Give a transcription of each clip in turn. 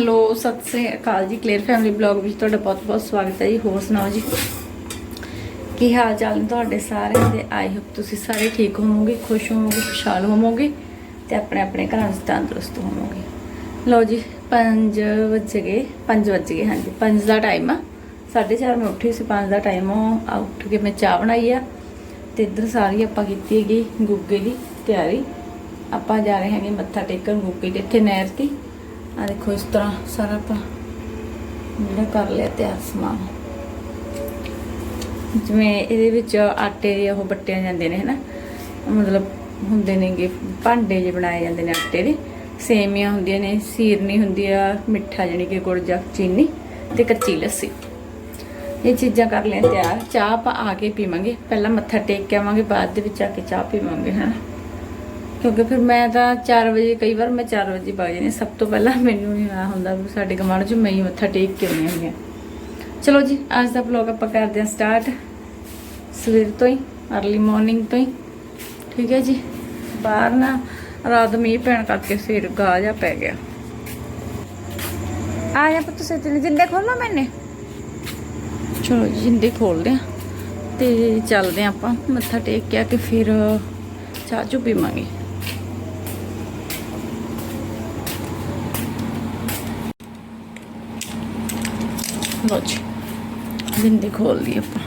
Hello, Sat Sri ਅਕਾਲ ਜੀ clear family blog ਵਿੱਚ ਤੁਹਾਡਾ ਬਹੁਤ-ਬਹੁਤ ਸਵਾਗਤ ਹੈ ਜੀ। ਹੋਰ ਸੁਣਾਓ ਜੀ? ਕੀ ਹਾਲ ਚਾਲ ਨੇ ਤੁਹਾਡੇ ਸਾਰਿਆਂ ਦੇ? ਆਈ ਹੋਪ ਤੁਸੀਂ ਸਾਰੇ ਠੀਕ ਹੋਵੋਗੇ, ਖੁਸ਼ ਹੋਵੋਗੇ, ਖੁਸ਼ਹਾਲ ਹੋਵੋਗੇ ਤੇ ਆਪਣੇ ਆਪਣੇ ਘਰਾਂ ਵਿੱਚ ਤੰਦਰੁਸਤ ਹੋਵੋਗੇ। ਲਓ ਜੀ 5 ਵਜੇ ਗਏ 5 ਵਜੇ ਗਏ, ਹਾਂਜੀ 5 ਦਾ ਟਾਈਮ ਆ। 4:30 ਮੈਂ ਉੱਠੀ ਸੀ 5 ਦਾ ਟਾਈਮ ਆ ਉੱਠ ਕੇ ਮੈਂ ਚਾਹ ਬਣਾਈ ਆ ਤੇ ਇੱਧਰ ਸਾਰੀ ਆਪਾਂ ਕੀਤੀ ਹੈਗੀ ਗੁੱਗੇ ਦੀ ਤਿਆਰੀ। ਆਪਾਂ ਜਾ ਰਹੇ ਹੈਗੇ ਮੱਥਾ ਟੇਕਣ ਗੁੱਗੇ ਦੇ, ਇੱਥੇ ਨਹਿਰ ਦੀ। ਆ ਦੇਖੋ ਇਸ ਤਰ੍ਹਾਂ ਸਾਰਾ ਆਪਾਂ ਜਿਹੜਾ ਕਰ ਲਿਆ ਤਿਆਰ ਸਮਾਨ। ਜਿਵੇਂ ਇਹਦੇ ਵਿੱਚ ਆਟੇ ਦੇ ਉਹ ਬੱਟਿਆਂ ਜਾਂਦੇ ਨੇ, ਹਨਾ? ਮਤਲਬ ਹੁੰਦੇ ਨੇਗੇ ਭਾਂਡੇ ਜੇ ਬਣਾਏ ਜਾਂਦੇ ਨੇ ਆਟੇ ਦੇ। ਸੇਮੀਆਂ ਹੁੰਦੀਆਂ ਨੇ, ਸੀਰਨੀ ਹੁੰਦੀ ਆ, ਮਿੱਠਾ ਜਾਣੀ ਕਿ ਗੁੜ ਜਾਂ ਚੀਨੀ ਤੇ ਕੱਚੀ ਲੱਸੀ। ਇਹ ਚੀਜ਼ਾਂ ਕਰ ਲੈਣ ਤਿਆਰ। ਚਾਹ ਆਪਾਂ ਆ ਕੇ ਪੀਵਾਂਗੇ। ਪਹਿਲਾਂ ਮੱਥਾ ਟੇਕ ਕੇ ਆਵਾਂਗੇ, ਬਾਅਦ ਦੇ ਵਿੱਚ ਆ ਕੇ ਚਾਹ ਪੀਵਾਂਗੇ ਹਾਂ ਕਿਉਂਕਿ ਫਿਰ ਮੈਂ ਤਾਂ 4 ਵਜੇ ਕਈ ਵਾਰ ਮੈਂ 4 ਵਜੇ ਵਗ ਜਾਂਦੀ ਹਾਂ। ਸਭ ਤੋਂ ਪਹਿਲਾਂ ਮੈਨੂੰ ਹੀ ਆ ਹੁੰਦਾ ਵੀ ਸਾਡੇ ਗਮਾਨ ਚ ਮੈਂ ਹੀ ਮੱਥਾ ਟੇਕ ਕੇ ਆਉਂਦੀ ਹੁੰਦੀ ਚਲੋ ਜੀ ਅੱਜ ਦਾ ਵਲੌਗ ਆਪਾਂ ਕਰਦੇ ਹਾਂ ਸਟਾਰਟ ਸਵੇਰ ਤੋਂ ਹੀ अर्ਲੀ ਮਾਰਨਿੰਗ ਤੋਂ ਹੀ। ਠੀਕ ਹੈ ਜੀ? ਬਾਹਰ ਨਾ ਰਾਤ ਮੀਂਹ ਪੈਣ ਕਰਕੇ ਸਿਰ ਗਾਹ ਜਾ ਪੈ ਗਿਆ। ਆ ਜਾ ਪੁੱਤ ਸੇ ਜਿੰਦੇ ਖੋਲੋ ਮੈਨੇ? ਚਲੋ ਜੀ, ਜਿੰਦੇ ਖੋਲਦੇ ਆ ਤੇ ਚੱਲਦੇ ਆ ਆਪਾਂ ਮੱਥਾ ਟੇਕ ਕੇ ਆ ਕੇ ਫਿਰ ਚਾਹ ਚੁ ਪੀਵਾਂਗੇ। ਲੋ ਜੀ ਜਿੰਦੇ ਖੋਲ ਲਈ ਆਪਾਂ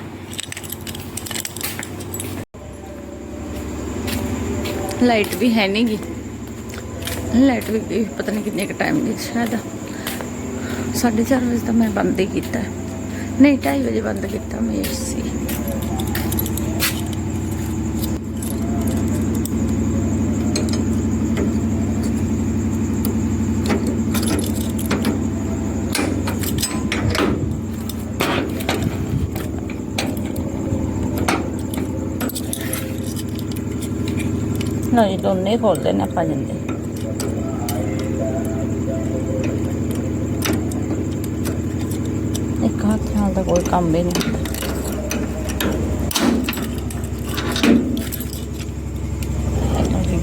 ਲਾਈਟ ਵੀ ਹੈ ਨਹੀਂਗੀ ਲਾਈਟ ਵੀ ਗਈ ਪਤਾ ਨਹੀਂ ਕਿੰਨੇ ਕ ਟਾਈਮ ਦੀ ਸ਼ਾਇਦ। 4:30 ਵਜੇ ਤਾਂ ਮੈਂ ਬੰਦ ਹੀ ਕੀਤਾ। ਨਹੀਂ 2:30 ਵਜੇ ਬੰਦ ਕੀਤਾ ਮੈਂ ਸੀ ਨਹੀਂ, ਦੋਨੇ ਖੋਲਦੇ ਨੇ ਆਪਾਂ ਜਿੰਦੇ। ਇੱਕ ਹੱਥ ਨਾਲ ਤਾਂ ਕੋਈ ਕੰਮ ਵੀ ਨਹੀਂ।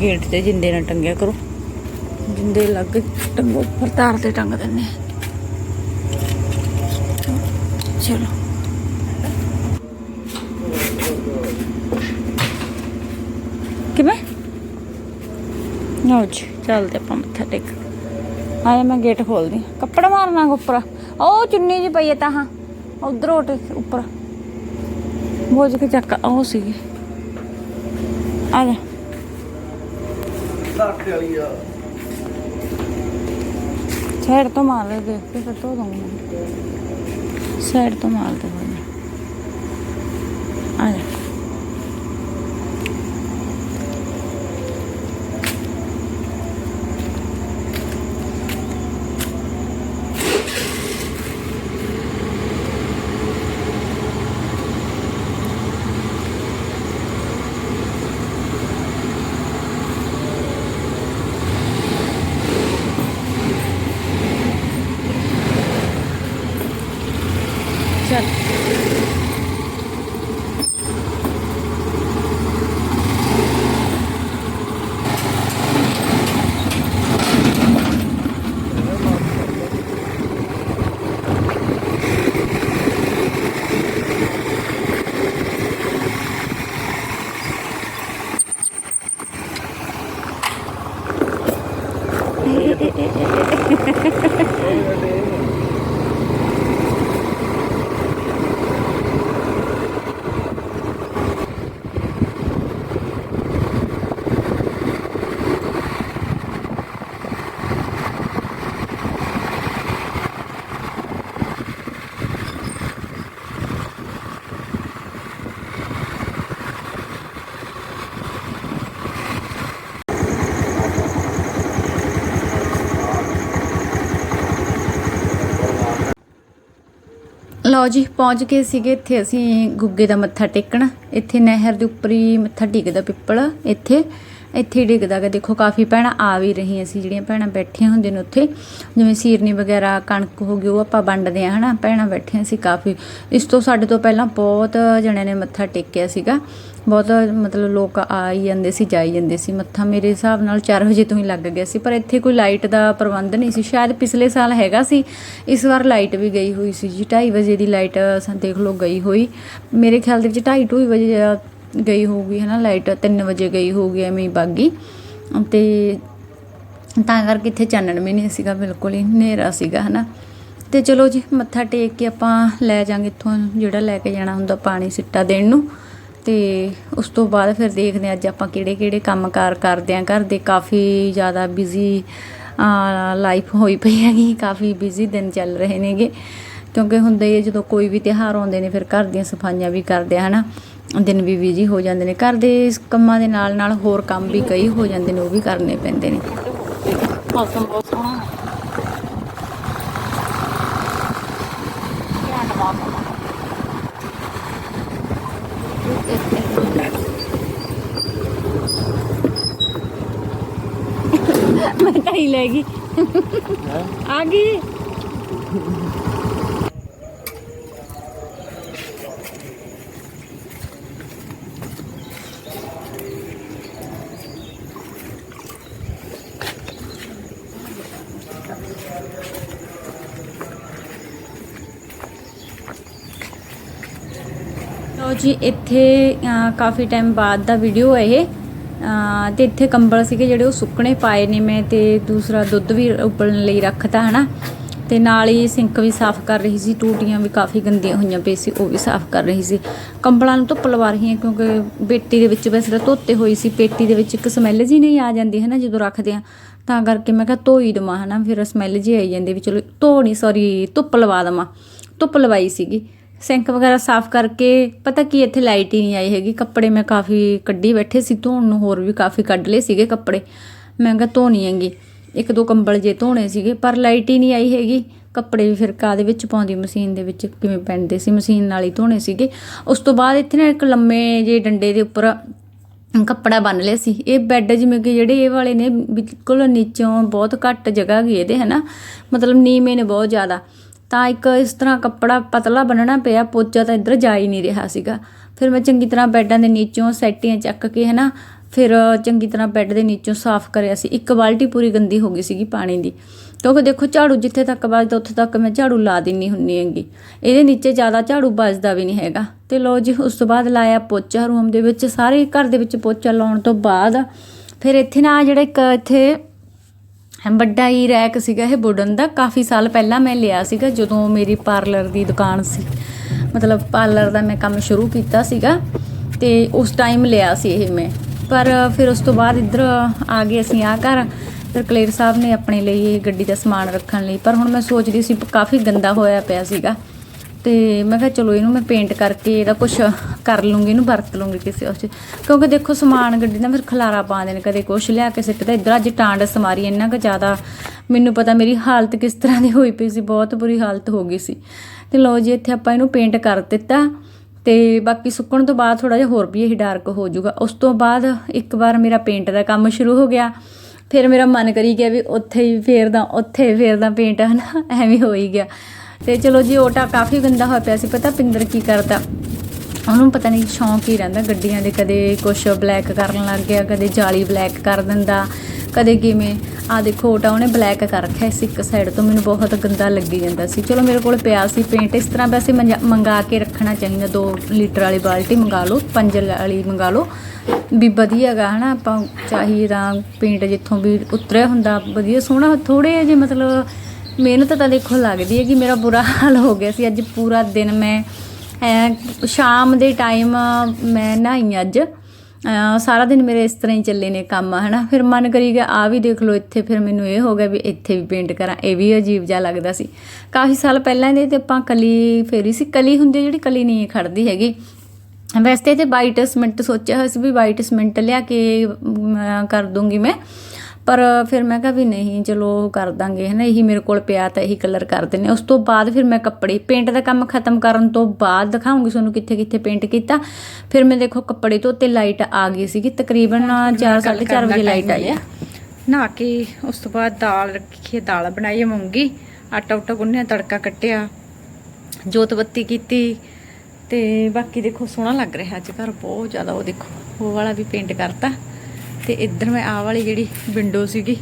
ਗੇਟ ਤੇ ਜਿੰਦੇ ਨਾਲ ਟੰਗਿਆ ਕਰੋ। ਜਿੰਦੇ ਲੱਗ ਟੰਗੋ ਉੱਪਰ ਤਾਰ ਤੇ ਟੰਗ ਦਿੰਦੇ ਚਲੋ ਕਿਵੇਂ ਲਓ ਜੀ ਚੱਲਦੇ ਆਪਾਂ ਮੱਥਾ ਟੇਕ। ਆਇਆ ਮੈਂ ਗੇਟ ਖੋਲਦੀ। ਹਾਂ। ਕੱਪੜਾ ਮਾਰਨਾ ਉੱਪਰ। ਉਹ ਚੁੰਨੀ ਜੀ ਪਈ ਹੈ ਤਾਂ ਹਾਂ। ਉਧਰ ਉੱਟ ਉੱਪਰ। ਬੋਝ ਕੇ ਚੱਕ ਉਹ ਸੀਗੀ। ਆ ਜਾ। ਲੱਖ ਵਾਲੀ ਆ। ਸਾਈਡ ਤੋਂ ਮਾਰ ਲੈ ਦੇਖ ਕੇ ਫਿਰ ਧੋ ਦਊਂਗਾ। ਸਾਈਡ ਤੋਂ ਮਾਰ ਦੇ। ਹੁਣ ਆ ਜਾ ਚੱਲ ਲਓ ਜੀ, ਪਹੁੰਚ ਗਏ ਸੀਗੇ ਇੱਥੇ ਅਸੀਂ ਗੁੱਗੇ ਦਾ ਮੱਥਾ ਟੇਕਣਾ। ਇੱਥੇ ਨਹਿਰ ਦੇ ਉੱਪਰ ਹੀ ਮੱਥਾ ਟੇਕਦਾ ਪਿੱਪਲ, ਇੱਥੇ। ਇੱਥੇ ਡਿੱਗਦਾ ਗਾ। ਦੇਖੋ, ਕਾਫੀ ਭੈਣਾਂ ਆ ਵੀ ਰਹੀਆਂ ਸੀ, ਜਿਹੜੀਆਂ ਭੈਣਾਂ ਬੈਠੀਆਂ ਹੁੰਦੀਆਂ ਨੇ ਉੱਥੇ। ਜਿਵੇਂ ਸੀਰਨੀ ਵਗੈਰਾ, ਕਣਕ ਹੋ ਗਈ, ਉਹ ਆਪਾਂ ਵੰਡਦੇ ਆ ਹਨਾ? ਭੈਣਾਂ ਬੈਠੀਆਂ ਸੀ ਕਾਫੀ। ਇਸ ਤੋਂ ਸਾਡੇ ਤੋਂ ਪਹਿਲਾਂ ਬਹੁਤ ਜਣਿਆਂ ਨੇ ਮੱਥਾ ਟੇਕਿਆ ਸੀਗਾ। ਬਹੁਤ ਮਤਲਬ ਲੋਕ ਆ ਹੀ ਜਾਂਦੇ ਸੀ, ਜਾਈ ਜਾਂਦੇ ਸੀ। ਮੱਥਾ ਮੇਰੇ ਹਿਸਾਬ ਨਾਲ 4 ਵਜੇ ਤੋਂ ਹੀ ਲੱਗ ਗਿਆ ਸੀ। ਪਰ ਇੱਥੇ ਕੋਈ ਲਾਈਟ ਦਾ ਪ੍ਰਬੰਧ ਨਹੀਂ ਸੀ। ਸ਼ਾਇਦ ਪਿਛਲੇ ਸਾਲ ਹੈਗਾ ਸੀ। ਇਸ ਵਾਰ ਲਾਈਟ ਵੀ ਗਈ ਹੋਈ ਸੀ ਜੀ। 2:30 ਵਜੇ ਦੀ ਲਾਈਟ ਸਾਂ ਦੇਖ ਲਓ, ਗਈ ਹੋਈ। ਮੇਰੇ ਖਿਆਲ ਦੇ ਵਿੱਚ 2:30 ਵਜੇ ਗਈ ਹੋਊਗੀ ਹੈ ਨਾ ਲਾਈਟ 3 ਵਜੇ ਗਈ ਹੋਊਗੀ, ਐਵੇਂ ਹੀ ਬਾਗੀ। ਤੇ ਤਾਂ ਕਰਕੇ ਇੱਥੇ ਚਾਨਣ ਵੀ ਨਹੀਂ ਸੀਗਾ, ਬਿਲਕੁਲ ਹੀ ਹਨੇਰਾ ਸੀਗਾ, ਹਨਾ। ਤੇ ਚਲੋ ਜੀ, ਮੱਥਾ ਟੇਕ ਕੇ ਆਪਾਂ ਲੈ ਜਾਾਂਗੇ ਇੱਥੋਂ ਜਿਹੜਾ ਲੈ ਕੇ ਜਾਣਾ ਹੁੰਦਾ, ਪਾਣੀ ਸਿੱਟਾ ਦੇਣ ਨੂੰ। ਤੇ ਉਸ ਤੋਂ ਬਾਅਦ ਫਿਰ ਦੇਖਦੇ ਹਾਂ ਅੱਜ ਆਪਾਂ ਕਿਹੜੇ ਕਿਹੜੇ ਕੰਮਕਾਰ ਕਰਦੇ ਆਂ ਘਰ ਦੇ ਕਾਫੀ ਜ਼ਿਆਦਾ ਬਿਜ਼ੀ ਲਾਈਫ ਹੋਈ ਪਈ ਹੈਗੀ, ਕਾਫੀ ਬਿਜ਼ੀ ਦਿਨ ਚੱਲ ਰਹੇ ਨੇਗੇ। ਕਿਉਂਕਿ ਹੁੰਦਾ ਹੀ ਜਦੋਂ ਕੋਈ ਵੀ ਤਿਉਹਾਰ ਆਉਂਦੇ ਨੇ, ਫਿਰ ਘਰ ਦੀਆਂ ਸਫਾਈਆਂ ਵੀ ਕਰਦੇ ਆ, ਹਨਾ। ਦਿਨ ਵੀ ਬਿਜ਼ੀ ਹੋ ਜਾਂਦੇ ਨੇ। ਘਰ ਦੇ ਕੰਮਾਂ ਦੇ ਨਾਲ ਨਾਲ ਹੋਰ ਕੰਮ ਵੀ ਕਈ ਹੋ ਜਾਂਦੇ ਨੇ ਉਹ ਵੀ ਕਰਨੇ ਪੈਂਦੇ ਨੇ। ਮੌਸਮ ਬਹੁਤ ਸੋਹਣਾ ਹੈ। ਮੈਂ ਢਾਈ ਲੈ ਗਈ। ਆ ਗਈ। ਜੀ ਇੱਥੇ ਕਾਫੀ ਟਾਈਮ ਬਾਅਦ ਦਾ ਵੀਡੀਓ ਹੈ ਇਹ। ਅਹ, ਤੇ ਇੱਥੇ ਕੰਬਲ ਸੀਗੇ ਜਿਹੜੇ ਉਹ ਸੁੱਕਣੇ ਪਾਏ ਨੇ ਮੈਂ ਤੇ ਦੂਸਰਾ ਦੁੱਧ ਵੀ ਉਬਲਣ ਲਈ ਰੱਖਤਾ ਹਨਾ। ਤੇ ਨਾਲ ਹੀ ਸਿੰਕ ਵੀ ਸਾਫ਼ ਕਰ ਰਹੀ ਸੀ ਟੂਟੀਆਂ ਵੀ ਕਾਫੀ ਗੰਦੀਆਂ ਹੋਈਆਂ ਪਈ ਸੀ ਉਹ ਵੀ ਸਾਫ਼ ਕਰ ਰਹੀ ਸੀ। ਕੰਬਲਾਂ ਨੂੰ ਧੁੱਪ ਲਵਾ ਰਹੀ ਹਾਂ ਕਿਉਂਕਿ ਪੇਟੀ ਦੇ ਵਿੱਚ ਵੈਸੇ ਤਾਂ ਧੋਤੇ ਹੋਈ ਸੀ ਪੇਟੀ ਦੇ ਵਿੱਚ ਇੱਕ ਸਮੈਲ ਜੀ ਨਹੀਂ ਆ ਜਾਂਦੀ ਹੈ ਨਾ ਜਦੋਂ ਰੱਖਦੇ ਆ ਤਾਂ ਕਰਕੇ ਮੈਂ ਕਿਹਾ ਧੋ ਹੀ ਦੇਵਾਂ ਹਨਾ ਫਿਰ ਸਮੈਲ ਜੀ ਆਈ ਜਾਂਦੀ ਵੀ ਚਲੋ ਧੋ ਨਹੀਂ ਸੌਰੀ ਧੁੱਪ ਲਵਾ ਦੇਵਾਂ। ਧੁੱਪ ਲਵਾਈ ਸੀਗੀ। ਸਿੰਕ ਵਗੈਰਾ ਸਾਫ਼ ਕਰਕੇ, ਪਤਾ ਕੀ ਇੱਥੇ ਲਾਈਟ ਹੀ ਨਹੀਂ ਆਈ ਹੈਗੀ। ਕੱਪੜੇ ਮੈਂ ਕਾਫੀ ਕੱਢੀ ਬੈਠੇ ਸੀ, ਧੋਣ ਨੂੰ ਹੋਰ ਵੀ ਕਾਫੀ ਕੱਢ ਲਏ ਸੀਗੇ ਕੱਪੜੇ। ਮੈਂ ਕਿਹਾ ਧੋਣੀ ਹੈਗੀ। ਇੱਕ ਦੋ ਕੰਬਲ ਜੇ ਧੋਣੇ ਸੀਗੇ, ਪਰ ਲਾਈਟ ਹੀ ਨਹੀਂ ਆਈ ਹੈਗੀ। ਕੱਪੜੇ ਵੀ ਫਿਰ ਕਾਦੇ ਵਿੱਚ ਪਾਉਂਦੀ ਮਸ਼ੀਨ ਦੇ ਵਿੱਚ, ਕਿਵੇਂ ਪੈਂਦੇ ਸੀ, ਮਸ਼ੀਨ ਨਾਲ ਹੀ ਧੋਣੇ ਸੀਗੇ। ਉਸ ਤੋਂ ਬਾਅਦ ਇੱਥੇ ਨਾ ਇੱਕ ਲੰਮੇ ਜੇ ਡੰਡੇ ਦੇ ਉੱਪਰ ਕੱਪੜਾ ਬੰਨ ਲਿਆ ਸੀ। ਇਹ ਬੈੱਡ ਜਿਵੇਂ ਕਿ ਜਿਹੜੇ ਇਹ ਵਾਲੇ ਨੇ, ਬਿਲਕੁਲ ਨੀਚੋਂ ਬਹੁਤ ਘੱਟ ਜਗ੍ਹਾ ਗਈ ਇਹਦੇ, ਹਨਾ? ਮਤਲਬ ਨੀਵੇਂ ਨੇ ਬਹੁਤ ਜ਼ਿਆਦਾ। ਤਾਂ ਇੱਕ ਇਸ ਤਰ੍ਹਾਂ ਕੱਪੜਾ ਪਤਲਾ ਬੰਨਣਾ ਪਿਆ, ਪੋਚਾ ਤਾਂ ਇੱਧਰ ਜਾ ਹੀ ਨਹੀਂ ਰਿਹਾ ਸੀਗਾ। ਫਿਰ ਮੈਂ ਚੰਗੀ ਤਰ੍ਹਾਂ ਬੈੱਡਾਂ ਦੇ ਨੀਚੋਂ ਸੈਟੀਆਂ ਚੱਕ ਕੇ ਹਨਾ, ਫਿਰ ਚੰਗੀ ਤਰ੍ਹਾਂ ਬੈੱਡ ਦੇ ਨੀਚੋਂ ਸਾਫ਼ ਕਰਿਆ ਸੀ। ਇੱਕ ਬਾਲਟੀ ਪੂਰੀ ਗੰਦੀ ਹੋ ਗਈ ਸੀਗੀ ਪਾਣੀ ਦੀ। ਕਿਉਂਕਿ ਦੇਖੋ ਝਾੜੂ ਜਿੱਥੇ ਤੱਕ ਵੱਜਦਾ, ਉੱਥੇ ਤੱਕ ਮੈਂ ਝਾੜੂ ਲਾ ਦਿੰਨੀ ਹੁੰਨੀ ਹੈਗੀ। ਇਹਦੇ ਨੀਚੇ ਜ਼ਿਆਦਾ ਝਾੜੂ ਵੱਜਦਾ ਵੀ ਨਹੀਂ ਹੈਗਾ। ਤੇ ਲੋ ਜੀ, ਉਸ ਤੋਂ ਬਾਅਦ ਲਾਇਆ ਪੋਚਾ ਰੂਮ ਦੇ ਵਿੱਚ, ਸਾਰੇ ਘਰ ਦੇ ਵਿੱਚ ਪੋਚਾ ਲਾਉਣ ਤੋਂ ਬਾਅਦ ਫਿਰ ਇੱਥੇ ਨਾ ਜਿਹੜਾ ਇੱਕ ਇੱਥੇ ਵੱਡਾ ਹੀ ਰੈਕ ਸੀਗਾ ਇਹ ਵੁਡਨ ਦਾ। ਕਾਫੀ ਸਾਲ ਪਹਿਲਾਂ ਮੈਂ ਲਿਆ ਸੀਗਾ, ਜਦੋਂ ਮੇਰੀ ਪਾਰਲਰ ਦੀ ਦੁਕਾਨ ਸੀ। ਮਤਲਬ ਪਾਰਲਰ ਦਾ ਮੈਂ ਕੰਮ ਸ਼ੁਰੂ ਕੀਤਾ ਸੀਗਾ ਤੇ ਉਸ ਟਾਈਮ ਲਿਆ ਸੀ ਇਹ ਮੈਂ। ਪਰ ਫਿਰ ਉਸ ਤੋਂ ਬਾਅਦ ਇੱਧਰ ਆ ਗਏ ਅਸੀਂ ਆ ਘਰ। ਫਿਰ ਕਲੇਰ ਸਾਹਿਬ ਨੇ ਆਪਣੇ ਲਈ ਇਹ ਗੱਡੀ ਦਾ ਸਮਾਨ ਰੱਖਣ ਲਈ। ਪਰ ਹੁਣ ਮੈਂ ਸੋਚਦੀ ਸੀ, ਕਾਫੀ ਗੰਦਾ ਹੋਇਆ ਪਿਆ ਸੀਗਾ। ਤੇ ਮੈਂ ਕਿਹਾ ਚਲੋ ਇਹਨੂੰ ਮੈਂ ਪੇਂਟ ਕਰਕੇ ਇਹਦਾ ਕੁਝ ਕਰ ਲੂੰਗੀ, ਇਹਨੂੰ ਵਰਤ ਲੂੰਗੀ ਕਿਸੇ ਉਸ 'ਚ। ਕਿਉਂਕਿ ਦੇਖੋ ਸਮਾਨ ਗੱਡੀ ਦਾ ਫਿਰ ਖਲਾਰਾ ਪਾਉਂਦੇ ਨੇ ਕਦੇ ਕੁਝ ਲਿਆ ਕੇ ਸਿੱਟਦਾ, ਇੱਧਰ ਅੱਜ ਟਾਂਡ ਸਮਾਰੀ ਇੰਨਾ ਕੁ ਜ਼ਿਆਦਾ, ਮੈਨੂੰ ਪਤਾ ਮੇਰੀ ਹਾਲਤ ਕਿਸ ਤਰ੍ਹਾਂ ਦੀ ਹੋਈ ਪਈ ਸੀ, ਬਹੁਤ ਬੁਰੀ ਹਾਲਤ ਹੋ ਗਈ ਸੀ। ਤੇ ਲਓ ਜੀ, ਇੱਥੇ ਆਪਾਂ ਇਹਨੂੰ ਪੇਂਟ ਕਰ ਦਿੱਤਾ ਤੇ ਬਾਕੀ ਸੁੱਕਣ ਤੋਂ ਬਾਅਦ ਥੋੜਾ ਜਿਹਾ ਹੋਰ ਵੀ ਇਹ ਡਾਰਕ ਹੋ ਜਾਊਗਾ। ਉਸ ਤੋਂ ਬਾਅਦ ਇੱਕ ਵਾਰ ਮੇਰਾ ਪੇਂਟ ਦਾ ਕੰਮ ਸ਼ੁਰੂ ਹੋ ਗਿਆ। ਫਿਰ ਮੇਰਾ ਮਨ ਕਰੀ ਗਿਆ ਵੀ ਉੱਥੇ ਹੀ ਫੇਰਦਾ, ਉੱਥੇ ਫੇਰਦਾ ਪੇਂਟ ਹਨਾ? ਐਵੇਂ ਹੋ ਹੀ ਗਿਆ। ਤੇ ਚਲੋ ਜੀ ਓਟਾ ਕਾਫੀ ਗੰਦਾ ਹੋਇਆ ਪਿਆ ਸੀ, ਪਤਾ ਪਿੰਦਰ ਕੀ ਕਰਦਾ? ਉਹਨੂੰ ਪਤਾ ਨਹੀਂ ਸ਼ੌਂਕ ਹੀ ਰਹਿੰਦਾ ਗੱਡੀਆਂ ਦੇ, ਕਦੇ ਕੁਛ ਬਲੈਕ ਕਰਨ ਲੱਗ ਗਿਆ, ਕਦੇ ਜਾਲੀ ਬਲੈਕ ਕਰ ਦਿੰਦਾ, ਕਦੇ ਕਿਵੇਂ। ਆ ਦੇਖੋ ਓਟਾ ਉਹਨੇ ਬਲੈਕ ਕਰ ਰੱਖਿਆ ਸੀ, ਇੱਕ ਸਾਈਡ ਤੋਂ ਮੈਨੂੰ ਬਹੁਤ ਗੰਦਾ ਲੱਗੀ ਜਾਂਦਾ ਸੀ। ਚਲੋ ਮੇਰੇ ਕੋਲ ਪਿਆ ਸੀ ਪੇਂਟ ਇਸ ਤਰ੍ਹਾਂ ਵੈਸੇ ਮੰਜਾ- ਮੰਗਾ ਕੇ ਰੱਖਣਾ ਚਾਹੀਦਾ 2 ਲੀਟਰ ਵਾਲੀ ਬਾਲਟੀ ਮੰਗਾ ਲਓ 5 ਵਾਲੀ ਮੰਗਾ ਲਓ। ਵੀ ਵਧੀਆ ਹੈਗਾ ਹਨਾ, ਆਪਾਂ ਚਾਹੀਦਾ ਪੇਂਟ ਜਿੱਥੋਂ ਵੀ ਉਤਰਿਆ ਹੁੰਦਾ, ਵਧੀਆ ਸੋਹਣਾ ਥੋੜੇ ਜਿਹੇ ਮਤਲਬ ਮਿਹਨਤ ਤਾਂ ਦੇਖੋ ਲੱਗਦੀ ਹੈ ਕਿ ਮੇਰਾ ਬੁਰਾ ਹਾਲ ਹੋ ਗਿਆ ਸੀ। ਅੱਜ ਪੂਰਾ ਦਿਨ ਮੈਂ ਸ਼ਾਮ ਦੇ ਟਾਈਮ ਮੈਂ ਨਹਾਈ ਅੱਜ। ਸਾਰਾ ਦਿਨ ਮੇਰੇ ਇਸ ਤਰ੍ਹਾਂ ਹੀ ਚੱਲੇ ਨੇ ਕੰਮ, ਹਨਾ। ਫਿਰ ਮਨ ਕਰੀ ਗਿਆ ਆ ਵੀ ਦੇਖ ਲਓ ਇੱਥੇ। ਫਿਰ ਮੈਨੂੰ ਇਹ ਹੋ ਗਿਆ ਵੀ ਇੱਥੇ ਵੀ ਪੇਂਟ ਕਰਾਂ। ਇਹ ਵੀ ਅਜੀਬ ਜਿਹਾ ਲੱਗਦਾ ਸੀ। ਕਾਫੀ ਸਾਲ ਪਹਿਲਾਂ ਦੇ ਤੇ ਆਪਾਂ ਕਲੀ ਫੇਰੀ ਸੀ। ਕਲੀ ਹੁੰਦੀ ਜਿਹੜੀ ਕਲੀ ਨਹੀਂ ਖੜਦੀ ਹੈਗੀ। ਵੈਸੇ ਤੇ ਵਾਈਟ ਸਿਮੈਂਟ ਸੋਚਿਆ ਹੋਇਆ ਸੀ ਵੀ ਵਾਈਟ ਸਿਮੈਂਟ ਲਿਆ ਕੇ ਕਰ ਦੂੰਗੀ ਮੈਂ। ਪਰ ਫਿਰ ਮੈਂ ਕਿਹਾ ਵੀ ਨਹੀਂ ਚਲੋ ਉਹ ਕਰ ਦਾਂਗੇ ਹਨਾ ਇਹੀ ਮੇਰੇ ਕੋਲ ਪਿਆ ਤਾਂ ਇਹੀ ਕਲਰ ਕਰ ਦਿੰਨੇ ਉਸ ਤੋਂ ਬਾਅਦ ਫਿਰ ਮੈਂ ਕੱਪੜੇ ਪੇਂਟ ਦਾ ਕੰਮ ਖਤਮ ਕਰਨ ਤੋਂ ਬਾਅਦ ਦਿਖਾਉਂਗੀ ਤੁਹਾਨੂੰ ਕਿੱਥੇ ਕਿੱਥੇ ਪੇਂਟ ਕੀਤਾ। ਫਿਰ ਮੈਂ ਦੇਖੋ ਕੱਪੜੇ ਧੋਤੇ ਲਾਈਟ ਆ ਗਈ ਸੀਗੀ ਤਕਰੀਬਨ 4 4:30 ਵਜੇ ਲਾਈਟ ਆਈ ਆ। ਨਹਾ ਕੇ ਉਸ ਤੋਂ ਬਾਅਦ ਦਾਲ ਰੱਖੀ ਹੈ, ਦਾਲ ਬਣਾਈ ਹੈ ਮੂੰਗੀ ਆਟਾ ਉਟਾ ਗੁੰਨਿਆ ਤੜਕਾ ਕੱਟਿਆ ਜੋਤ ਬੱਤੀ ਕੀਤੀ ਤੇ ਬਾਕੀ ਦੇਖੋ ਸੋਹਣਾ ਲੱਗ ਰਿਹਾ ਅੱਜ ਘਰ ਬਹੁਤ ਜ਼ਿਆਦਾ ਉਹ ਦੇਖੋ ਉਹ ਵਾਲਾ ਵੀ ਪੇਂਟ ਕਰਤਾ। ਤੇ ਇੱਧਰ ਮੈਂ ਆਹ ਵਾਲੀ ਜਿਹੜੀ ਵਿੰਡੋ ਸੀਗੀ,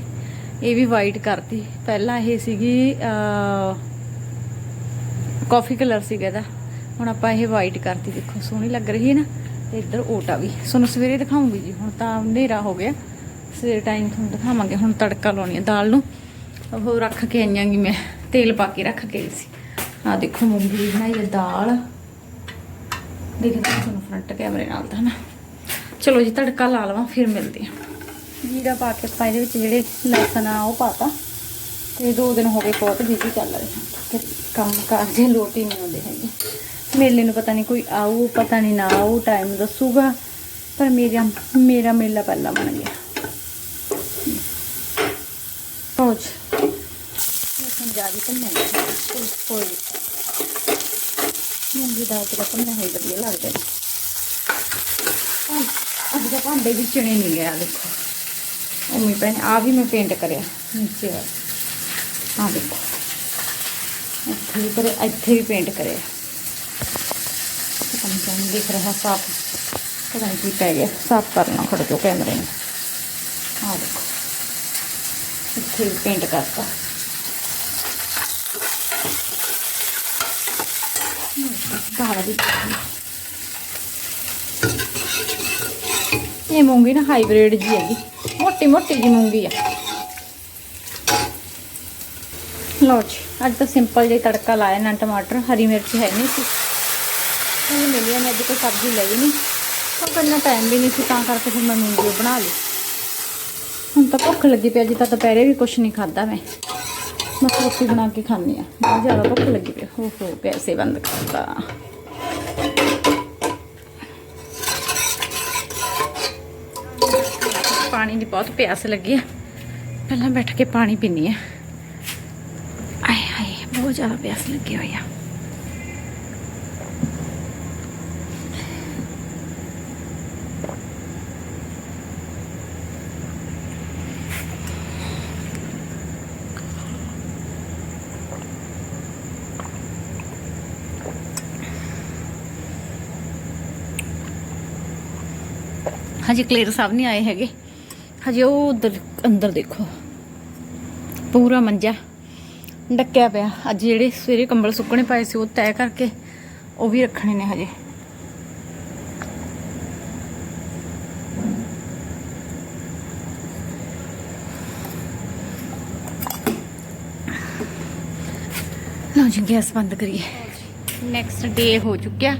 ਇਹ ਵੀ ਵਾਈਟ ਕਰਤੀ। ਪਹਿਲਾਂ ਇਹ ਸੀਗੀ ਕਾਫੀ ਕਲਰ ਸੀਗਾ ਇਹਦਾ। ਹੁਣ ਆਪਾਂ ਇਹ ਵਾਈਟ ਕਰਤੀ, ਦੇਖੋ, ਸੋਹਣੀ ਲੱਗ ਰਹੀ ਹੈ ਨਾ। ਤੇ ਇੱਧਰ ਓਟਾ ਵੀ। ਤੁਹਾਨੂੰ ਸਵੇਰੇ ਦਿਖਾਉਂਗੀ ਜੀ, ਹੁਣ ਤਾਂ ਹਨੇਰਾ ਹੋ ਗਿਆ। ਸਵੇਰੇ ਟਾਈਮ ਤੁਹਾਨੂੰ ਦਿਖਾਵਾਂਗੇ। ਹੁਣ ਤੜਕਾ ਲਾਉਣੀ ਹੈ ਦਾਲ ਨੂੰ। ਉਹ ਰੱਖ ਕੇ ਆਈਆਂਗੀ ਮੈਂ। ਤੇਲ ਪਾ ਕੇ ਰੱਖ ਕੇ ਆਈ ਸੀ। ਆ ਦੇਖੋ, ਮੂੰਗੀ ਬਣਾਈ ਹੈ ਦਾਲ। ਦੇਖਦੇ ਤੁਹਾਨੂੰ ਫਰੰਟ ਕੈਮਰੇ ਨਾਲ ਤਾਂ ਨਾ ਚਲੋ ਜੀ, ਤੜਕਾ ਲਾ ਲਵਾਂ, ਫਿਰ ਮਿਲਦੇ ਹਾਂ। ਜੀਰਾ ਪਾ ਕੇ ਆਪਾਂ ਇਹਦੇ ਵਿੱਚ ਜਿਹੜੇ ਲਸਣ ਆ, ਉਹ ਪਾਤਾ। ਤੇ ਦੋ ਦਿਨ ਹੋ ਗਏ ਬਹੁਤ ਬਿਜ਼ੀ ਚੱਲ ਰਹੇ ਹਾਂ। ਕਿ ਕੰਮ ਕਾਰ ਦੇ ਲੋਟ ਹੀ ਨਹੀਂ ਆਉਂਦੇ ਹੈਗੇ। ਮੇਲੇ ਨੂੰ ਪਤਾ ਨਹੀਂ ਕੋਈ ਆਊ, ਪਤਾ ਨਹੀਂ ਨਾ ਆਊ ਟਾਈਮ ਦੱਸੂਗਾ। ਪਰ ਮੇਰਾ ਮੇਰਾ ਮੇਲਾ ਪਹਿਲਾਂ ਬਣ ਗਿਆ। ਪਹੁੰਚ ਲਸਣ ਜ਼ਿਆਦਾ ਤਾਂ ਨਹੀਂ ਕੋਈ ਕੋਈ ਮੂੰਗੀ ਦਾਲ ਤੇ ਤਾਂ ਨਹੀਂ ਵਧੀਆ ਲੱਗਦਾ ਅੱਜ ਭਾਂਡੇ ਵੀ ਚਣੇ ਨਹੀਂ ਗਿਆ ਦੇਖੋ। ਉਮੀ ਪੈਨ ਆ ਵੀ ਮੈਂ ਪੇਂਟ ਕਰਿਆ, ਨੀਚੇ ਵਾਲਾ। ਆ ਦੇਖੋ। ਇੱਥੇ ਵੀ ਕਰੇ ਇੱਥੇ ਵੀ ਪੇਂਟ ਕਰਿਆ। ਪਤਾ ਨਹੀਂ ਦਿਖ ਰਿਹਾ ਸਾਫ਼। ਪਤਾ ਨਹੀਂ ਕੀ ਪੈ ਗਿਆ, ਸਾਫ਼ ਕਰਨਾ ਖੜ ਜੋ ਕੈਮਰੇ ਨੂੰ। ਆ ਦੇਖੋ। ਇੱਥੇ ਵੀ ਪੇਂਟ ਕਰਤਾ। ਦਾਲ ਦੀ ਇਹ ਮੂੰਗੀ ਨਾ ਹਾਈਬ੍ਰਿਡ ਜੀ ਹੈਗੀ। ਮੋਟੀ ਮੋਟੀ ਜੀ ਮੂੰਗੀ ਆ। ਲਓ ਜੀ, ਅੱਜ ਤਾਂ ਸਿੰਪਲ ਜਿਹਾ ਤੜਕਾ ਲਾਇਆ ਨਾ ਟਮਾਟਰ, ਹਰੀ ਮਿਰਚ ਹੈ ਨਹੀਂ ਸੀ। ਉਹ ਮਿਲਿਆ ਨੇ ਅੱਜ ਕੋਈ ਸਬਜ਼ੀ ਲਈ ਨਹੀਂ। ਉਹ ਕਰਨਾ ਟਾਈਮ ਵੀ ਨਹੀਂ ਸੀ, ਤਾਂ ਕਰਕੇ ਫਿਰ ਮੈਂ ਮੂੰਗੀ ਬਣਾ ਲਈ। ਹੁਣ ਤਾਂ ਭੁੱਖ ਲੱਗੀ ਪਈ ਅੱਜ ਤਾਂ ਦੁਪਹਿਰੇ ਵੀ ਕੁਝ ਨਹੀਂ ਖਾਦਾ ਮੈਂ। ਮੈਂ ਰੋਟੀ ਬਣਾ ਕੇ ਖਾਂਦੀ ਆ। ਬਹੁਤ ਜ਼ਿਆਦਾ ਭੁੱਖ ਲੱਗੀ ਪਈ ਹੋ ਹੋ, ਪੈਸੇ ਬੰਦ ਕਰਤਾ। ਪਾਣੀ ਦੀ ਬਹੁਤ ਪਿਆਸ ਲੱਗੀ ਆ ਪਹਿਲਾਂ ਬੈਠ ਕੇ ਪਾਣੀ ਪੀਣੀ ਆ ਆਏ ਹਾਏ ਬਹੁਤ ਜ਼ਿਆਦਾ ਪਿਆਸ ਲੱਗੀ ਹੋਈ ਆ ਹਜੇ ਕਲੀਅਰ ਸਭ ਨਹੀਂ ਆਏ ਹੈਗੇ ਹਜੇ ਉਹ ਉੱਧਰ, ਅੰਦਰ ਦੇਖੋ। ਪੂਰਾ ਮੰਜਾ ਡੱਕਿਆ ਪਿਆ। ਅੱਜ ਜਿਹੜੇ ਸਵੇਰੇ ਕੰਬਲ ਸੁੱਕਣੇ ਪਏ ਸੀ, ਉਹ ਤੈਅ ਕਰਕੇ ਉਹ ਵੀ ਰੱਖਣੇ ਨੇ ਹਜੇ। ਲਓ ਜੀ, ਗੈਸ ਬੰਦ ਕਰੀਏ। ਨੈਕਸਟ ਡੇ ਹੋ ਚੁੱਕਿਆ।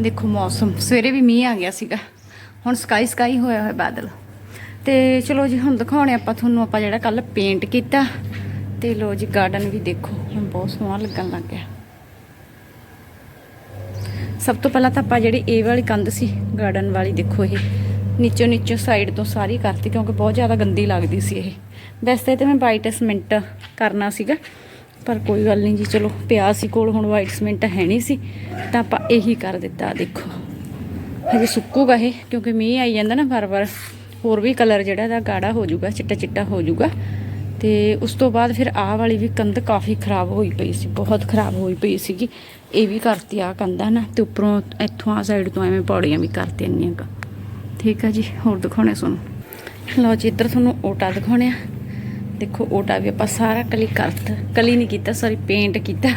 ਦੇਖੋ ਮੌਸਮ। ਸਵੇਰੇ ਵੀ ਮੀਂਹ ਆ ਗਿਆ ਸੀਗਾ। ਹੁਣ ਸਕਾਈ ਸਕਾਈ ਹੋਇਆ ਹੋਇਆ ਬਾਦਲ। ਤੇ ਚਲੋ ਜੀ, ਹੁਣ ਦਿਖਾਉਣੇ ਆਪਾਂ ਤੁਹਾਨੂੰ, ਆਪਾਂ ਜਿਹੜਾ ਕੱਲ ਪੇਂਟ ਕੀਤਾ। ਤੇ ਲੋ ਜੀ ਗਾਰਡਨ ਵੀ ਦੇਖੋ, ਹੁਣ ਬਹੁਤ ਸੋਹਣਾ ਲੱਗਣ ਲੱਗ ਗਿਆ। ਸਭ ਤੋਂ ਪਹਿਲਾਂ ਤਾਂ ਆਪਾਂ ਜਿਹੜੀ ਇਹ ਵਾਲੀ ਕੰਧ ਸੀ ਗਾਰਡਨ ਵਾਲੀ ਦੇਖੋ ਇਹ। ਨੀਚੋਂ ਨੀਚੋਂ ਸਾਈਡ ਤੋਂ ਸਾਰੀ ਕਰਤੀ, ਕਿਉਂਕਿ ਬਹੁਤ ਜ਼ਿਆਦਾ ਗੰਦੀ ਲੱਗਦੀ ਸੀ ਇਹ। ਵੈਸੇ ਤੇ ਮੈਂ ਵਾਈਟ ਸਿਮੈਂਟ ਕਰਨਾ ਸੀਗਾ, ਪਰ ਕੋਈ ਗੱਲ ਨਹੀਂ ਜੀ, ਚਲੋ ਪਿਆ ਸੀ ਕੋਲ ਹੁਣ ਵਾਈਟ ਸਿਮੈਂਟ ਹੈ ਨਹੀਂ ਸੀ, ਤਾਂ ਆਪਾਂ ਇਹੀ ਕਰ ਦਿੱਤਾ, ਦੇਖੋ। ਹਜੇ ਸੁੱਕੂਗਾ ਇਹ, ਕਿਉਂਕਿ ਮੀਂਹ ਆਈ ਜਾਂਦਾ ਨਾ ਵਾਰ-ਵਾਰ। ਹੋਰ ਵੀ ਕਲਰ ਜਿਹੜਾ ਇਹਦਾ ਗਾੜਾ ਹੋ ਜਾਊਗਾ, ਚਿੱਟਾ ਚਿੱਟਾ ਹੋ ਜਾਊਗਾ। ਤੇ ਉਸ ਤੋਂ ਬਾਅਦ ਫਿਰ ਆਹ ਵਾਲੀ ਵੀ ਕੰਧ ਕਾਫੀ ਖਰਾਬ ਹੋਈ ਪਈ ਸੀ, ਬਹੁਤ ਖਰਾਬ ਹੋਈ ਪਈ ਸੀਗੀ। ਇਹ ਵੀ ਕਰਤੀ ਆ ਕੰਧਾਂ ਨਾ ਤੇ ਉੱਪਰੋਂ ਇੱਥੋਂ ਆ ਸਾਈਡ ਤੋਂ ਐਵੇਂ ਪੌੜੀਆਂ ਵੀ ਕਰਤੀਆਂ ਇੰਨੀਆਂ ਠੀਕ ਆ ਜੀ, ਹੋਰ ਦਿਖਾਉਣੇ ਤੁਹਾਨੂੰ? ਲਓ ਜੀ, ਇੱਧਰ ਤੁਹਾਨੂੰ ਓਟਾ ਦਿਖਾਉਣੇ ਆ। ਦੇਖੋ, ਓਟਾ ਵੀ ਆਪਾਂ ਸਾਰਾ ਕਲੀ ਕਰਤਾ, ਕਲੀ ਨਹੀਂ ਕੀਤਾ ਸੌਰੀ ਪੇਂਟ ਕੀਤਾ।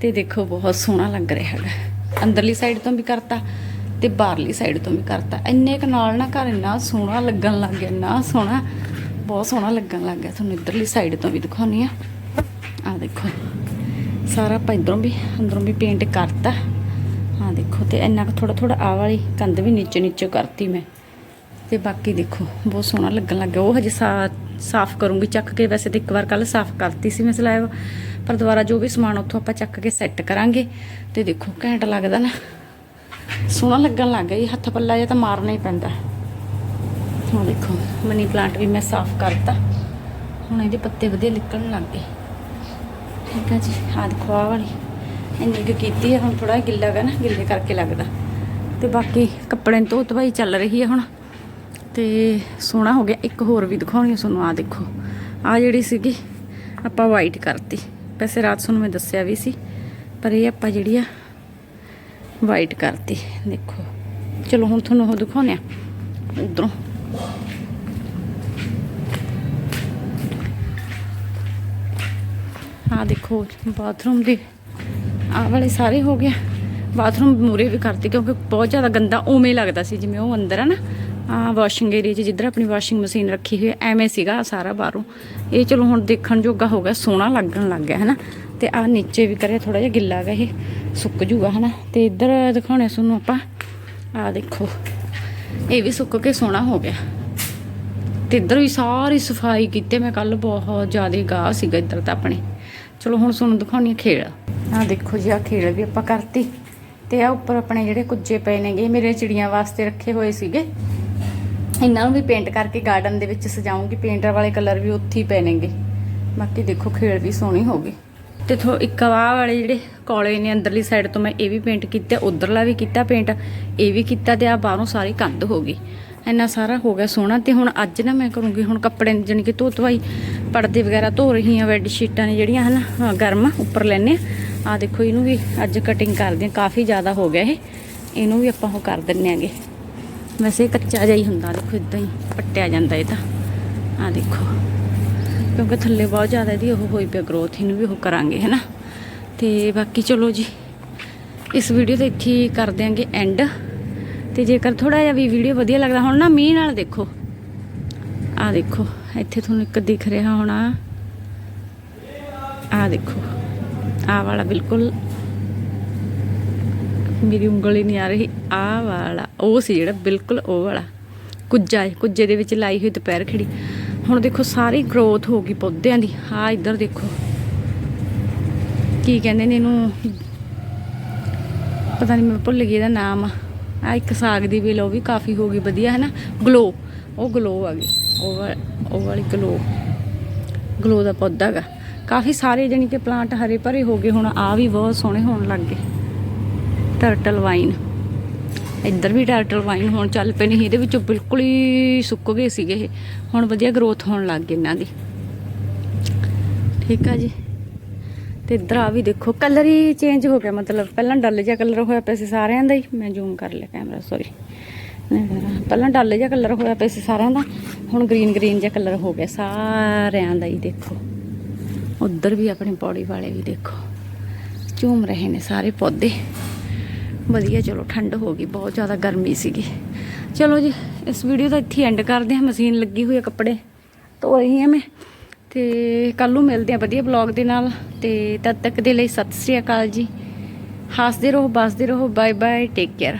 ਤੇ ਦੇਖੋ, ਬਹੁਤ ਸੋਹਣਾ ਲੱਗ ਰਿਹਾ ਹੈਗਾ। ਅੰਦਰਲੀ ਸਾਈਡ ਤੋਂ ਵੀ ਕਰਤਾ। ਤੇ ਬਾਹਰਲੀ ਸਾਈਡ ਤੋਂ ਵੀ ਕਰਤਾ। ਇੰਨੇ ਕੁ ਨਾਲ ਨਾ ਘਰ ਇੰਨਾ ਸੋਹਣਾ ਲੱਗਣ ਲੱਗ ਗਿਆ ਨਾ ਸੋਹਣਾ, ਬਹੁਤ ਸੋਹਣਾ ਲੱਗਣ ਲੱਗ ਗਿਆ। ਤੁਹਾਨੂੰ ਇੱਧਰਲੀ ਸਾਈਡ ਤੋਂ ਵੀ ਦਿਖਾਉਣੀ ਆ। ਆ ਦੇਖੋ, ਸਾਰਾ ਆਪਾਂ ਇੱਧਰੋਂ ਵੀ, ਅੰਦਰੋਂ ਵੀ ਪੇਂਟ ਕਰਤਾ। ਹਾਂ ਦੇਖੋ, ਤੇ ਇੰਨਾ ਕੁ ਥੋੜਾ ਥੋੜਾ ਆਹ ਵਾਲੀ ਕੰਧ ਵੀ ਨੀਚੇ ਨੀਚੇ ਕਰਤੀ ਮੈਂ। ਤੇ ਬਾਕੀ ਦੇਖੋ, ਬਹੁਤ ਸੋਹਣਾ ਲੱਗਣ ਲੱਗ ਗਿਆ। ਉਹ ਹਜੇ ਸਾ- ਸਾਫ਼ ਕਰੂੰਗੀ ਚੱਕ ਕੇ। ਵੈਸੇ ਤਾਂ ਇੱਕ ਵਾਰ ਕੱਲ ਸਾਫ਼ ਕਰਤੀ ਸੀ ਮੈਂ ਸਲੈਬ ਪਰ ਦੁਬਾਰਾ ਜੋ ਵੀ ਸਮਾਨ ਉੱਥੋਂ ਆਪਾਂ ਚੱਕ ਕੇ ਸੈੱਟ ਕਰਾਂਗੇ। ਤੇ ਦੇਖੋ, ਘੈਂਟ ਲੱਗਦਾ ਨਾ। ਸੋਹਣਾ ਲੱਗਣ ਲੱਗ ਗਿਆ ਜੀ, ਹੱਥ ਪੱਲਾ ਜਿਹਾ ਤਾਂ ਮਾਰਨਾ ਹੀ ਪੈਂਦਾ। ਹੁਣ ਦੇਖੋ, ਮਨੀ ਪਲਾਂਟ ਵੀ ਮੈਂ ਸਾਫ਼ ਕਰਤਾ। ਹੁਣ ਇਹਦੇ ਪੱਤੇ ਵਧੀਆ ਨਿਕਲਣ ਲੱਗ ਗਏ। ਠੀਕ ਆ ਜੀ, ਆਹ ਦੇਖੋ ਆਹ ਵਾਲੀ। ਇੰਨੀ ਕੁ ਕੀਤੀ ਹੈ ਹੁਣ ਥੋੜਾ ਗਿੱਲਾ ਗਾ ਨਾ, ਗਿੱਲੇ ਕਰਕੇ ਲੱਗਦਾ। ਤੇ ਬਾਕੀ ਕੱਪੜੇ ਨੂੰ ਧੋ ਧਵਾਈ ਚੱਲ ਰਹੀ ਹੈ ਹੁਣ। ਤੇ ਸੋਹਣਾ ਹੋ ਗਿਆ, ਇੱਕ ਹੋਰ ਵੀ ਦਿਖਾਉਣੀ ਤੁਹਾਨੂੰ ਆ ਦੇਖੋ। ਆ ਜਿਹੜੀ ਸੀਗੀ, ਆਪਾਂ ਵਾਈਟ ਕਰਤੀ। ਵੈਸੇ ਰਾਤ ਤੁਹਾਨੂੰ ਮੈਂ ਦੱਸਿਆ ਵੀ ਸੀ, ਪਰ ਇਹ ਆਪਾਂ ਜਿਹੜੀ ਆ ਵਾਈਟ ਕਰਤੀ, ਦੇਖੋ। ਚਲੋ, ਹੁਣ ਤੁਹਾਨੂੰ ਉਹ ਦਿਖਾਉਂਦੇ ਆ। ਉਧਰੋਂ। ਆ ਦੇਖੋ, ਬਾਥਰੂਮ ਦੇ ਆਹ ਵਾਲੇ ਸਾਰੇ ਹੋ ਗਿਆ ਬਾਥਰੂਮ ਮੂਰੇ ਵੀ ਕਰਤੀ, ਕਿਉਂਕਿ ਬਹੁਤ ਜ਼ਿਆਦਾ ਗੰਦਾ ਉਵੇਂ ਲੱਗਦਾ ਸੀ, ਜਿਵੇਂ ਉਹ ਅੰਦਰ ਆ ਨਾ। ਆ ਵਾਸ਼ਿੰਗ ਏਰੀਆ 'ਚ ਜਿੱਧਰ ਆਪਣੀ ਵਾਸ਼ਿੰਗ ਮਸ਼ੀਨ ਰੱਖੀ ਹੋਈ ਹੈ ਐਵੇਂ ਸੀਗਾ ਆਹ ਸਾਰਾ ਬਾਹਰੋਂ। ਇਹ ਚਲੋ ਹੁਣ ਦੇਖਣ ਜੋਗਾ ਹੋ ਗਿਆ, ਸੋਹਣਾ ਲੱਗਣ ਲੱਗ ਗਿਆ ਹੈ ਨਾ ਤੇ ਆ ਨੀਚੇ ਵੀ ਕਰਿਆ ਥੋੜਾ ਜਿਹਾ ਗਿੱਲਾ ਹੈਗਾ ਇਹ। ਸੁੱਕ ਜੂਗਾ, ਹਨਾ? ਤੇ ਇੱਧਰ ਦਿਖਾਉਣੇ ਤੁਹਾਨੂੰ ਆਪਾਂ। ਆ ਦੇਖੋ, ਇਹ ਵੀ ਸੁੱਕ ਕੇ ਸੋਹਣਾ ਹੋ ਗਿਆ। ਤੇ ਇੱਧਰ ਵੀ ਸਾਰੀ ਸਫ਼ਾਈ ਕੀਤੀ ਮੈਂ ਕੱਲ ਬਹੁਤ ਜ਼ਿਆਦਾ ਗਾਹ ਸੀਗਾ ਇੱਧਰ ਤਾਂ ਆਪਣੇ। ਚਲੋ, ਹੁਣ ਤੁਹਾਨੂੰ ਦਿਖਾਉਣੀ ਆ ਖੇਲ ਆ ਦੇਖੋ ਜੀ ਆ ਖੇਲ ਵੀ ਆਪਾਂ ਕਰਤੀ। ਤੇ ਆ ਉੱਪਰ ਆਪਣੇ ਜਿਹੜੇ ਕੁੱਜੇ ਪਏ ਨੇਗੇ ਮੇਰੇ ਚਿੜੀਆਂ ਵਾਸਤੇ ਰੱਖੇ ਹੋਏ ਸੀਗੇ। ਇਹਨਾਂ ਨੂੰ ਵੀ ਪੇਂਟ ਕਰਕੇ ਗਾਰਡਨ ਦੇ ਵਿੱਚ ਸਜਾਉਂਗੀ ਪੇਂਟਰ ਵਾਲੇ ਕਲਰ ਵੀ ਉੱਥੇ ਹੀ ਪਏ ਨੇਗੇ। ਬਾਕੀ ਦੇਖੋ ਖੇਲ ਵੀ ਸੋਹਣੀ ਹੋ ਗਈ। ਤੇ ਥੋ ਇੱਕ ਆਹ ਵਾਲੇ ਜਿਹੜੇ ਕੋਲੇ ਨੇ ਅੰਦਰਲੀ ਸਾਈਡ ਤੋਂ ਮੈਂ ਇਹ ਵੀ ਪੇਂਟ ਕੀਤਾ ਉਧਰਲਾ ਵੀ ਕੀਤਾ ਪੇਂਟ ਇਹ ਵੀ ਕੀਤਾ ਤੇ ਆ ਬਾਹਰੋਂ ਸਾਰੀ ਕੰਧ ਹੋ ਗਈ। ਇੰਨਾ ਸਾਰਾ ਹੋ ਗਿਆ ਸੋਹਣਾ ਤੇ ਹੁਣ ਅੱਜ ਨਾ ਮੈਂ ਕਰੂੰਗੀ ਹੁਣ ਕੱਪੜੇ ਜਾਣੀ ਕਿ ਧੋ ਧਵਾਈ ਪਰਦੇ ਵਗੈਰਾ ਧੋ ਰਹੀ ਹਾਂ ਬੈੱਡ ਸ਼ੀਟਾਂ ਨੇ ਜਿਹੜੀਆਂ ਹਨ ਹਾਂ, ਗਰਮ ਉੱਪਰ ਲੈਣੇ ਆ ਦੇਖੋ ਇਹਨੂੰ ਵੀ ਅੱਜ ਕਟਿੰਗ ਕਰਦੇ ਹਾਂ ਕਾਫੀ ਜ਼ਿਆਦਾ ਹੋ ਗਿਆ ਇਹ। ਇਹਨੂੰ ਵੀ ਆਪਾਂ ਉਹ ਕਰ ਦਿੰਨੇ ਆਂਗੇ ਵੈਸੇ ਕੱਚਾ ਜਿਹਾ ਹੀ ਹੁੰਦਾ ਦੇਖੋ ਇਦਾਂ ਹੀ ਪੱਟਿਆ ਜਾਂਦਾ ਇਹ ਤਾਂ ਆ ਦੇਖੋ। ਕਿਉਂਕਿ ਥੱਲੇ ਬਹੁਤ ਜ਼ਿਆਦਾ ਇਹਦੀ ਉਹ ਹੋਈ ਪਿਆ ਗਰੋਥ ਇਹਨੂੰ ਵੀ ਉਹ ਕਰਾਂਗੇ, ਹੈਨਾ? ਤੇ ਬਾਕੀ ਚਲੋ ਜੀ, ਇਸ ਵੀਡੀਓ ਤੇ ਇੱਥੇ ਕਰ ਦਿਆਂਗੇ ਐਂਡ ਤੇ ਜੇਕਰ ਥੋੜਾ ਜਿਹਾ ਵੀ ਵੀਡੀਓ ਵਧੀਆ ਲੱਗਦਾ ਹੁਣ ਨਾ, ਮੀਂਹ ਨਾਲ ਦੇਖੋ। ਆ ਦੇਖੋ, ਇੱਥੇ ਤੁਹਾਨੂੰ ਇੱਕ ਦਿਖ ਰਿਹਾ ਹੋਣਾ। ਆ ਦੇਖੋ ਆ ਵਾਲਾ ਬਿਲਕੁਲ। ਮੇਰੀ ਉਂਗਲ ਹੀ ਨਹੀਂ ਆ ਰਹੀ ਆ ਵਾਲਾ, ਉਹ ਸੀ ਜਿਹੜਾ ਬਿਲਕੁਲ ਉਹ ਵਾਲਾ। ਕੁੱਜਾ ਹੈ ਕੁੱਜੇ ਦੇ ਵਿੱਚ ਲਾਈ ਹੋਈ ਦੁਪਹਿਰ ਖੜੀ। ਹੁਣ ਦੇਖੋ ਸਾਰੀ ਗਰੋਥ ਹੋ ਗਈ ਪੌਦਿਆਂ ਦੀ। ਆ ਇੱਧਰ ਦੇਖੋ। ਕੀ ਕਹਿੰਦੇ ਨੇ ਇਹਨੂੰ? ਪਤਾ ਨਹੀਂ ਮੈਂ ਭੁੱਲ ਗਈ ਇਹਦਾ ਨਾਮ। ਆ ਇੱਕ ਸਾਗ ਦੀ ਵੇਲ, ਉਹ ਵੀ ਕਾਫੀ ਹੋ ਗਈ ਵਧੀਆ ਹੈ ਨਾ ਗਲੋ ਉਹ ਗਲੋ ਆ ਗਈ। ਉਹ ਉਹ ਵਾਲੀ ਗਲੋ ਗਲੋ ਦਾ ਪੌਦਾ ਹੈਗਾ ਕਾਫੀ ਸਾਰੇ ਜਾਣੀ ਕਿ ਪਲਾਂਟ ਹਰੇ ਭਰੇ ਹੋ ਗਏ, ਹੁਣ ਆ ਵੀ ਬਹੁਤ ਸੋਹਣੇ ਹੋਣ ਲੱਗ ਗਏ। ਟਰਟਲ ਵਾਈਨ ਇੱਧਰ ਵੀ ਟਰਟਲ ਵਾਈਨ ਹੁਣ ਚੱਲ ਪਏ ਨਹੀਂ ਇਹਦੇ ਵਿੱਚੋਂ ਬਿਲਕੁਲ ਹੀ ਸੁੱਕ ਗਏ ਸੀਗੇ ਇਹ। ਹੁਣ ਵਧੀਆ ਗਰੋਥ ਹੋਣ ਲੱਗ ਗਈ ਇਹਨਾਂ ਦੀ। ਠੀਕ ਆ ਜੀ। ਤੇ ਇੱਧਰ ਆ ਵੀ ਦੇਖੋ ਕਲਰ ਹੀ ਚੇਂਜ ਹੋ ਗਿਆ, ਮਤਲਬ ਪਹਿਲਾਂ ਡੱਲ ਜਿਹਾ ਕਲਰ ਹੋਇਆ ਪਿਆ ਸੀ ਸਾਰਿਆਂ ਦਾ ਹੀ। ਮੈਂ ਜ਼ੂਮ ਕਰ ਲਿਆ ਕੈਮਰਾ ਸੌਰੀ ਪਹਿਲਾਂ ਡੱਲ ਜਿਹਾ ਕਲਰ ਹੋਇਆ ਪਿਆ ਸੀ ਸਾਰਿਆਂ ਦਾ, ਹੁਣ ਗ੍ਰੀਨ ਗ੍ਰੀਨ ਜਿਹਾ ਕਲਰ ਹੋ ਗਿਆ ਸਾਰਿਆਂ ਦਾ ਹੀ, ਦੇਖੋ। ਉੱਧਰ ਵੀ ਆਪਣੀ ਪੌੜੀ ਵਾਲੇ ਵੀ ਦੇਖੋ। ਝੂਮ ਰਹੇ ਨੇ ਸਾਰੇ ਪੌਦੇ। ਵਧੀਆ, ਚਲੋ ਠੰਡ ਹੋ ਗਈ, ਬਹੁਤ ਜ਼ਿਆਦਾ ਗਰਮੀ ਸੀਗੀ। ਚਲੋ ਜੀ, ਇਸ ਵੀਡੀਓ ਦਾ ਇੱਥੇ ਐਂਡ ਕਰਦੇ ਹਾਂ, ਮਸ਼ੀਨ ਲੱਗੀ ਹੋਈ ਹੈ ਕੱਪੜੇ, ਧੋ ਰਹੀ ਹਾਂ ਮੈਂ। ਤੇ ਕੱਲ ਨੂੰ ਮਿਲਦੇ ਹਾਂ ਵਧੀਆ ਬਲੌਗ ਦੇ ਨਾਲ। ਤੇ ਤਦ ਤੱਕ ਦੇ ਲਈ ਸਤਿ ਸ੍ਰੀ ਅਕਾਲ ਜੀ। ਹੱਸਦੇ ਰਹੋ, ਬਸਦੇ ਰਹੋ ਬਾਏ ਬਾਏ ਟੇਕ ਕੇਅਰ